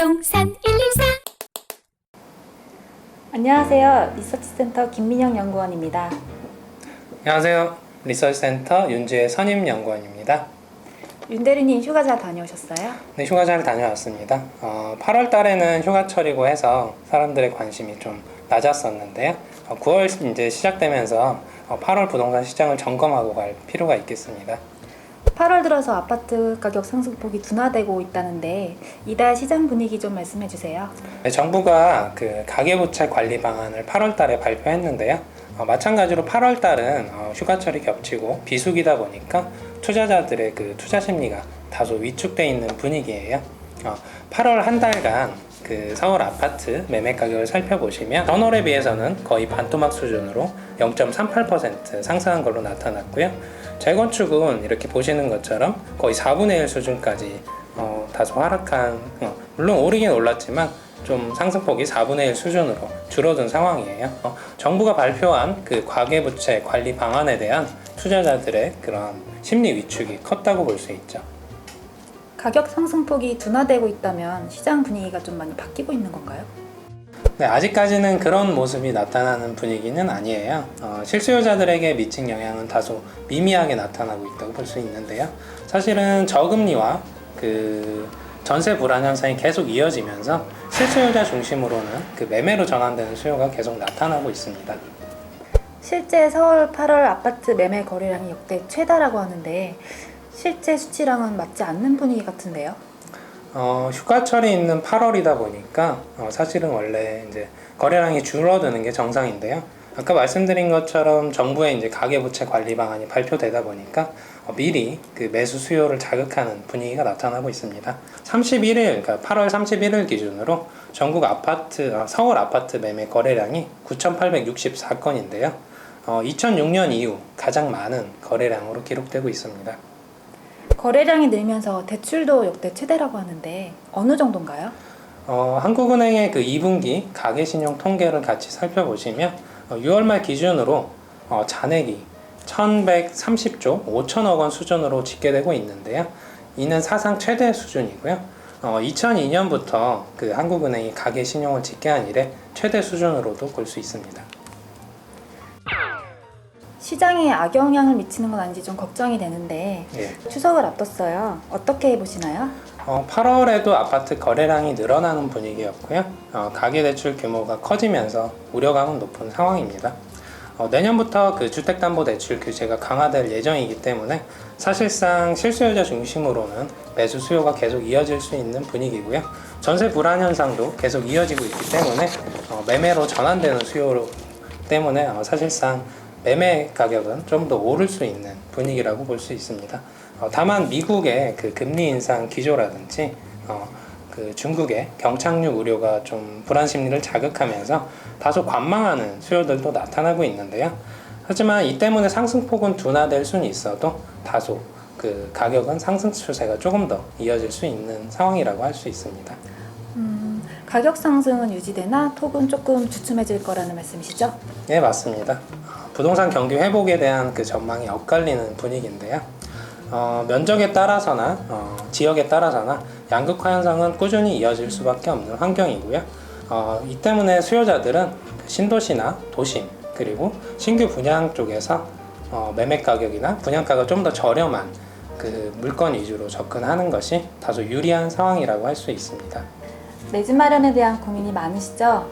부동산 114 안녕하세요. 리서치센터 김민영 연구원입니다. 안녕하세요. 리서치센터 윤지의 선임 연구원입니다. 윤 대리님 휴가 잘 다녀오셨어요? 네, 휴가 잘 다녀왔습니다. 어, 8월 달에는 휴가철이고 해서 사람들의 관심이 좀 낮았었는데요. 어, 9월 이제 시작되면서 어, 8월 부동산 시장을 점검하고 갈 필요가 있겠습니다. 8월 들어서 아파트 가격 상승폭이 둔화되고 있다는데 이달 시장 분위기 좀 말씀해 주세요. 네, 정부가 그 가계부채 관리 방안을 8월 달에 발표했는데요. 어, 마찬가지로 8월 달은 어, 휴가철이 겹치고 비수기다 보니까 투자자들의 그 투자 심리가 다소 위축돼 있는 분위기예요. 어, 8월 한 달간 그 서울 아파트 매매 가격을 살펴보시면 전월에 비해서는 거의 반토막 수준으로 0.38% 상승한 걸로 나타났고요. 재건축은 이렇게 보시는 것처럼 거의 4분의 1 수준까지 어, 다소 하락한 어, 물론 오르긴 올랐지만 좀 상승폭이 4분의 1 수준으로 줄어든 상황이에요. 어, 정부가 발표한 그 과계부채 관리 방안에 대한 투자자들의 그런 심리 위축이 컸다고 볼 수 있죠. 가격 상승폭이 둔화되고 있다면 시장 분위기가 좀 많이 바뀌고 있는 건가요? 네, 아직까지는 그런 모습이 나타나는 분위기는 아니에요. 어, 실수요자들에게 미친 영향은 다소 미미하게 나타나고 있다고 볼 수 있는데요. 사실은 저금리와 그 전세 불안 현상이 계속 이어지면서 실수요자 중심으로는 그 매매로 전환되는 수요가 계속 나타나고 있습니다. 실제 서울 8월 아파트 매매 거래량이 역대 최다라고 하는데 실제 수치랑은 맞지 않는 분위기 같은데요. 어, 휴가철이 있는 8월이다 보니까 어, 사실은 원래 이제 거래량이 줄어드는 게 정상인데요. 아까 말씀드린 것처럼 정부의 이제 가계부채 관리 방안이 발표되다 보니까 어, 미리 그 매수 수요를 자극하는 분위기가 나타나고 있습니다. 31일, 그러니까 8월 31일 기준으로 전국 아파트, 아, 서울 아파트 매매 거래량이 9,864건인데요. 어, 2006년 이후 가장 많은 거래량으로 기록되고 있습니다. 거래량이 늘면서 대출도 역대 최대라고 하는데 어느 정도인가요? 어, 한국은행의 그 2분기 가계신용 통계를 같이 살펴보시면 어, 6월 말 기준으로 어, 잔액이 1130조 5천억 원 수준으로 집계되고 있는데요. 이는 사상 최대 수준이고요. 어, 2002년부터 그 한국은행이 가계신용을 집계한 이래 최대 수준으로도 볼 수 있습니다. 시장에 악영향을 미치는 건 아닌지 좀 걱정이 되는데 예. 추석을 앞뒀어요. 어떻게 보시나요? 어, 8월에도 아파트 거래량이 늘어나는 분위기였고요. 어, 가계대출 규모가 커지면서 우려감은 높은 상황입니다. 어, 내년부터 그 주택담보대출 규제가 강화될 예정이기 때문에 사실상 실수요자 중심으로는 매수 수요가 계속 이어질 수 있는 분위기고요. 전세 불안 현상도 계속 이어지고 있기 때문에 어, 매매로 전환되는 수요 때문에 어, 사실상 매매 가격은 좀 더 오를 수 있는 분위기라고 볼 수 있습니다. 어, 다만 미국의 그 금리 인상 기조라든지 어, 그 중국의 경착륙 우려가 좀 불안 심리를 자극하면서 다소 관망하는 수요들도 나타나고 있는데요. 하지만 이 때문에 상승폭은 둔화될 수는 있어도 다소 그 가격은 상승 추세가 조금 더 이어질 수 있는 상황이라고 할 수 있습니다. 음, 가격 상승은 유지되나 톡은 조금 주춤해질 거라는 말씀이시죠? 네, 맞습니다. 어, 부동산 경기 회복에 대한 그 전망이 엇갈리는 분위기인데요. 어, 면적에 따라서나 어, 지역에 따라서나 양극화 현상은 꾸준히 이어질 수밖에 없는 환경이고요. 어, 이 때문에 수요자들은 그 신도시나 도심 그리고 신규 분양 쪽에서 어, 매매 가격이나 분양가가 좀 더 저렴한 그 물건 위주로 접근하는 것이 다소 유리한 상황이라고 할 수 있습니다. 내 집 마련에 대한 고민이 많으시죠?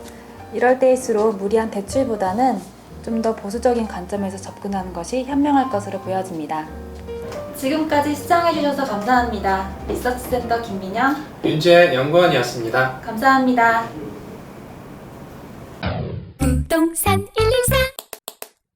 이럴 때일수록 무리한 대출보다는 좀 더 보수적인 관점에서 접근하는 것이 현명할 것으로 보여집니다. 지금까지 시청해주셔서 감사합니다. 리서치센터 김민영, 윤재 연구원이었습니다. 감사합니다. 부동산 114